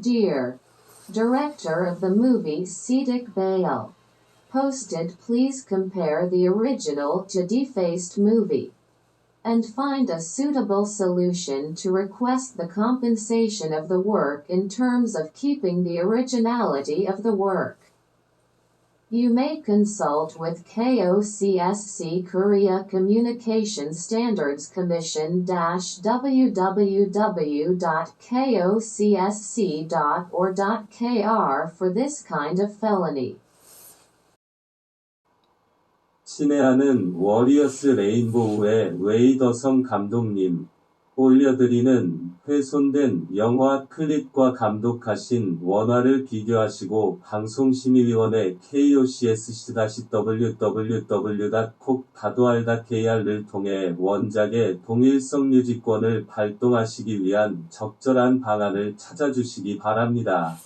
Dear Director of the movie Siddiq Bale. Posted please compare the original to defaced movie. And find a suitable solution to request the compensation of the work in terms of keeping the originality of the work. You may consult with KOCSC Korea Communication Standards Commission www.kocsc.or.kr for this kind of felony. 친애하는 워리어스 레인보우의 웨이더성 감독님, 올려드리는 훼손된 영화 클립과 감독하신 원화를 비교하시고 방송심의위원회 kocsc-www.콕다도알.kr을 통해 원작의 동일성 유지권을 발동하시기 위한 적절한 방안을 찾아주시기 바랍니다.